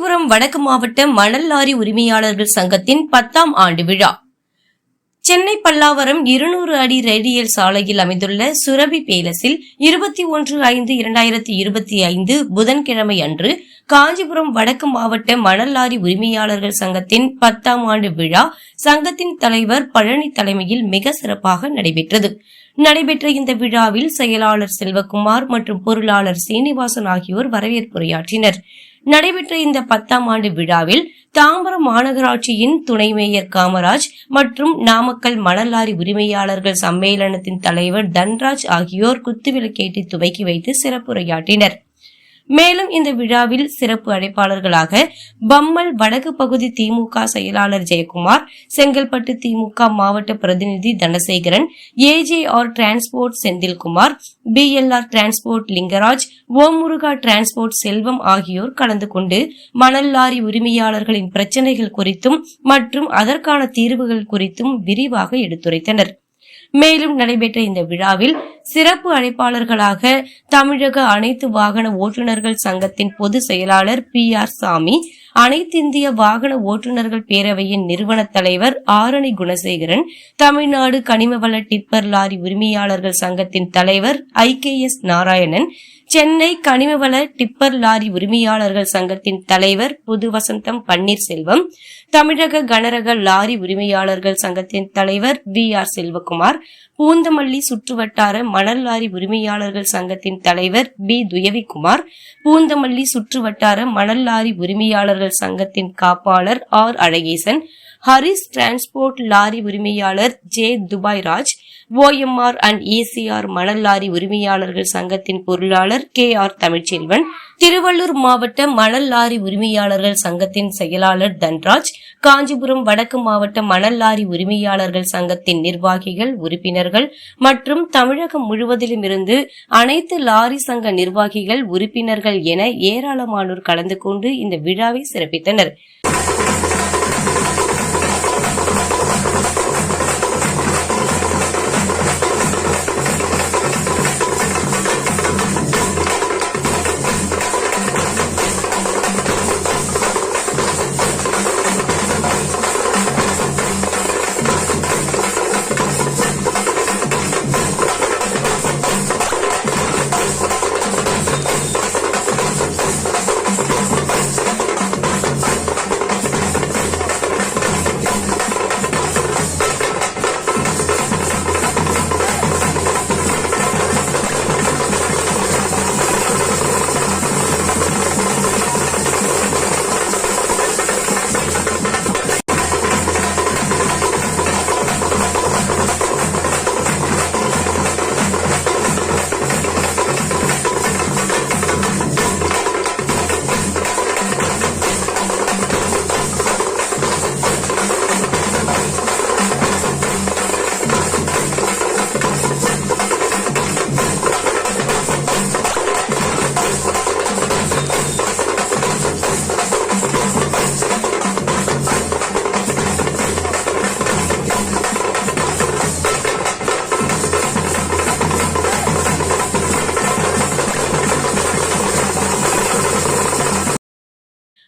காஞ்சிபுரம் வடக்கு மாவட்ட மணல் லாரி உரிமையாளர்கள் சங்கத்தின் பத்தாம் ஆண்டு விழா. சென்னை பல்லாவரம் இருநூறு அடி ரேடியல் சாலையில் அமைந்துள்ள சுரபி பேலஸில் இருபத்தி ஒன்று ஐந்து இரண்டாயிரத்தி இருபத்தி ஐந்து புதன்கிழமை அன்று காஞ்சிபுரம் வடக்கு மாவட்ட மணல் லாரி உரிமையாளர்கள் சங்கத்தின் பத்தாம் ஆண்டு விழா சங்கத்தின் தலைவர் பழனி தலைமையில் மிக சிறப்பாக நடைபெற்றது. நடைபெற்ற இந்த விழாவில் செயலாளர் செல்வகுமார் மற்றும் பொருளாளர் சீனிவாசன் ஆகியோர் வரவேற்புரையாற்றினர். நடைபெற்ற இந்த பத்தாம் ஆண்டு விழாவில் தாம்பரம் மாநகராட்சியின் துணை மேயர் காமராஜ் மற்றும் நாமக்கல் மணலாரி உரிமையாளர்கள் சம்மேளனத்தின் தலைவர் தன்ராஜ் ஆகியோர் குத்துவிளக்கேற்றி துவக்கி வைத்து சிறப்புரையாற்றினர். மேலும் இந்த விழாவில் சிறப்பு அழைப்பாளர்களாக பம்மல் வடக்கு பகுதி திமுக செயலாளர் ஜெயக்குமார் செங்கல்பட்டு திமுக மாவட்ட பிரதிநிதி Dhanasekaran AJR transport Senthilkumar BLR transport Lingaraj Omuruga transport Selvam ஆகியோர் கலந்து கொண்டு மணல் லாரி உரிமையாளர்களின் பிரச்சினைகள் குறித்தும் மற்றும் அதற்கான தீர்வுகள் குறித்தும் விரிவாக எடுத்துரைத்தனர். மேலும் நடைபெற்ற இந்த விழாவில் சிறப்பு அழைப்பாளர்களாக தமிழக அனைத்து வாகன ஓட்டுநர்கள் சங்கத்தின் பொதுச் செயலாளர் பி ஆர் சாமி அனைத்திந்திய வாகன ஓட்டுநர்கள் பேரவையின் நிறுவன தலைவர் ஆரணி குணசேகரன் தமிழ்நாடு கனிமவள டிப்பர் லாரி உரிமையாளர்கள் சங்கத்தின் தலைவர் I K S Narayanan Chennai கனிமவள tipper lorry உரிமையாளர்கள் சங்கத்தின் தலைவர் புது வசந்தம் பன்னீர்செல்வம் தமிழக கனரக லாரி உரிமையாளர்கள் சங்கத்தின் தலைவர் வி ஆர் செல்வகுமார் பூந்தமல்லி சுற்றுவட்டார மணல் லாரி உரிமையாளர்கள் சங்கத்தின் தலைவர் பி. துயவிக்குமார் பூந்தமல்லி சுற்றுவட்டார மணல் லாரி உரிமையாளர்கள் சங்கத்தின் காப்பாளர் R. Alagesan Haris transport lorry உரிமையாளர் J. Dubai Raj OMR and ECR மணல் லாரி உரிமையாளர்கள் சங்கத்தின் பொருளாளர் கே ஆர் தமிழ்ச்செல்வன் திருவள்ளூர் மாவட்ட மணல் லாரி உரிமையாளர்கள் சங்கத்தின் செயலாளர் தன்ராஜ் காஞ்சிபுரம் வடக்கு மாவட்ட மணல் லாரி உரிமையாளர்கள் சங்கத்தின் நிர்வாகிகள் உறுப்பினர்கள் மற்றும் தமிழகம் முழுவதிலும் இருந்து அனைத்து லாரி சங்க நிர்வாகிகள் உறுப்பினர்கள் என ஏராளமானோர் கலந்து கொண்டு இந்த விழாவை சிறப்பித்தனர்.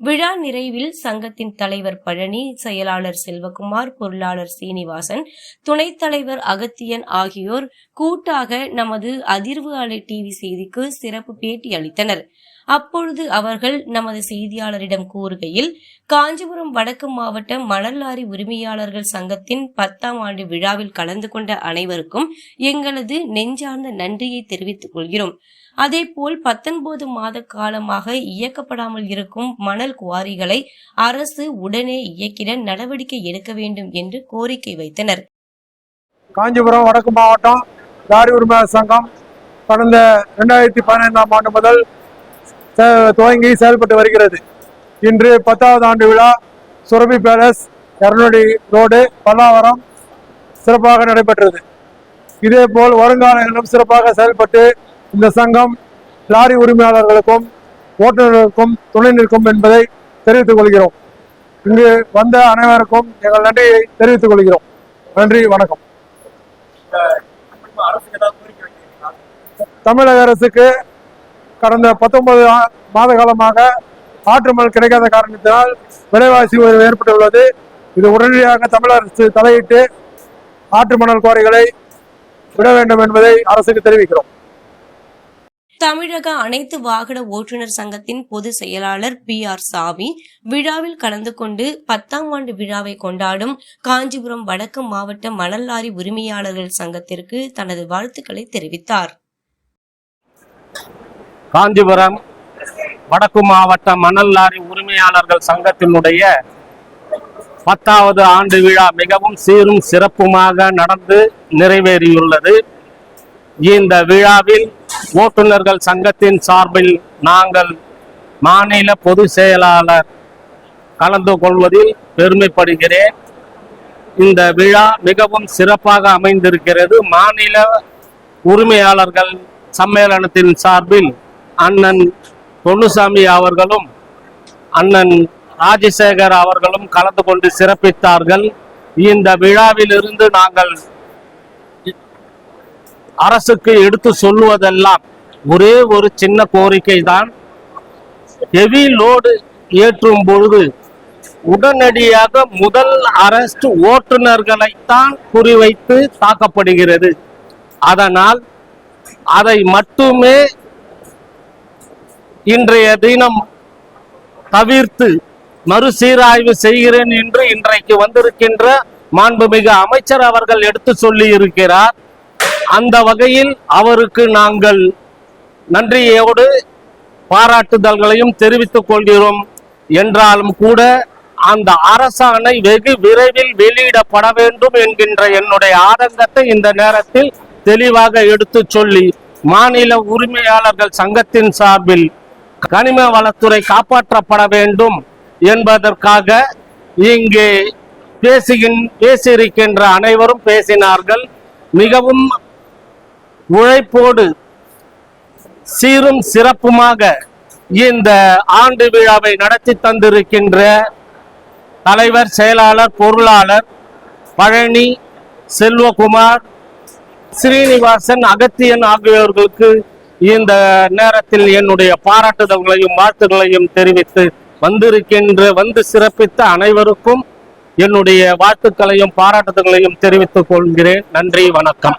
விழா நிறைவில் சங்கத்தின் தலைவர் பழனி செயலாளர் செல்வகுமார் பொருளாளர் சீனிவாசன் துணைத் தலைவர் அகத்தியன் ஆகியோர் கூட்டாக நமது அதிர்வு அலை டிவி செய்திக்கு சிறப்பு பேட்டி அளித்தனர். அப்பொழுது அவர்கள் நமது செய்தியாளரிடம் கூறுகையில் காஞ்சிபுரம் வடக்கு மாவட்ட மணல் லாரி உரிமையாளர்கள் சங்கத்தின் பத்தாம் ஆண்டு விழாவில் கலந்து கொண்ட அனைவருக்கும் எங்களது நெஞ்சார்ந்த நன்றியை தெரிவித்துக் கொள்கிறோம். அதேபோல் பத்தொன்பது மாத காலமாக இயக்கப்படாமல் இருக்கும் மணல் குவாரிகளை அரசு உடனே இயக்கிட நடவடிக்கை எடுக்க வேண்டும் என்று கோரிக்கை வைத்தனர். காஞ்சிபுரம் வடக்கு மாவட்டம் லாரி உரிமையாளர் சங்கம் கடந்த இரண்டாயிரத்தி பதினைந்தாம் ஆண்டு முதல் துவங்கி செயல்பட்டு வருகிறது. இன்று பத்தாவது ஆண்டு விழா சுரபி பேலஸ் இரநூடி ரோடு பல்லாவரம் சிறப்பாக நடைபெற்றது. இதேபோல் வருங்காலங்களிலும் சிறப்பாக செயல்பட்டு இந்த சங்கம் லாரி உரிமையாளர்களுக்கும் ஓட்டுநர்களுக்கும் துணை நிற்கும் என்பதை தெரிவித்துக் கொள்கிறோம். இங்கு வந்த அனைவருக்கும் எங்கள் நன்றியை தெரிவித்துக் கொள்கிறோம். நன்றி வணக்கம். தமிழக அரசுக்கு கடந்த பத்தொன்பது மாத காலமாக ஆற்றுமல் கிடைக்காத காரணத்தினால் விலைவாசி உயர்வு ஏற்பட்டுள்ளது. இது உடனடியாக தமிழக அரசு தலையிட்டு ஆற்று மணல் குவாரிகளை விட வேண்டும் என்பதை அரசுக்கு தெரிவிக்கிறோம். தமிழக அனைத்து வாகன ஓட்டுநர் சங்கத்தின் பொது செயலாளர் பி ஆர் சாமி விழாவில் கலந்து கொண்டு பத்தாம் ஆண்டு விழாவை கொண்டாடும் காஞ்சிபுரம் வடக்கு மாவட்ட மணல் லாரி உரிமையாளர்கள் சங்கத்திற்கு தனது வாழ்த்துக்களை தெரிவித்தார். காஞ்சிபுரம் வடக்கு மாவட்ட மணல் லாரி உரிமையாளர்கள் சங்கத்தினுடைய பத்தாவது ஆண்டு விழா மிகவும் சீரும் சிறப்புமாக நடந்து நிறைவேறியுள்ளது. இந்த விழாவில் ஓட்டுநர்கள் சங்கத்தின் சார்பில் நாங்கள் மாநில பொதுச் செயலாளர் கலந்து கொள்வதில் பெருமைப்படுகிறேன். இந்த விழா மிகவும் சிறப்பாக அமைந்திருக்கிறது. மாநில உரிமையாளர்கள் சம்மேளனத்தின் சார்பில் அண்ணன் பொன்னுசாமி அவர்களும் அண்ணன் ராஜசேகர் அவர்களும் கலந்து கொண்டு சிறப்பித்தார்கள். இந்த விழாவிலிருந்து நாங்கள் அரசுக்கு எடுத்து சொல்லுவதெல்லாம் ஒரே ஒரு சின்ன கோரிக்கை தான் ஹெவி லோடு ஏற்றும் பொழுது உடனடியாக முதல் அரஸ்ட் ஓட்டுநர்களைத்தான் குறிவைத்து தாக்கப்படுகிறது. அதனால் அதை மட்டுமே இன்றைய தினம் தவிர்த்து மறுசீராய்வு செய்கிறேன் என்று இன்றைக்கு வந்திருக்கின்ற மாண்புமிகு அமைச்சர் அவர்கள் எடுத்து சொல்லி இருக்கிறார் அந்த வகையில் அவருக்கு நாங்கள் நன்றியோடு பாராட்டுதல்களையும் தெரிவித்துக் கொள்கிறோம். என்றாலும் கூட அந்த அரசாணை வெகு விரைவில் வெளியிடப்பட வேண்டும் என்கின்ற என்னுடைய ஆதங்கத்தை இந்த நேரத்தில் தெளிவாக எடுத்து சொல்லி மாநில உரிமையாளர்கள் சங்கத்தின் சார்பில் கனிம வளத்துறை காப்பாற்றப்பட வேண்டும் என்பதற்காக இங்கே பேசுகின் பேசியிருக்கின்ற அனைவரும் பேசினார்கள். மிகவும் உழைப்போடு சீரும் சிறப்புமாக இந்த ஆண்டு விழாவை நடத்தி தந்திருக்கின்ற தலைவர் செயலாளர் பொருளாளர் பழனி செல்வகுமார் ஸ்ரீனிவாசன் அகத்தியன் ஆகியோர்களுக்கு இந்த நேரத்தில் என்னுடைய பாராட்டுதல்களையும் வாழ்த்துக்களையும் தெரிவித்து வந்திருக்கின்ற வந்து சிறப்பித்த அனைவருக்கும் என்னுடைய வாழ்த்துக்களையும் பாராட்டுதல்களையும் தெரிவித்துக் கொள்கிறேன். நன்றி வணக்கம்.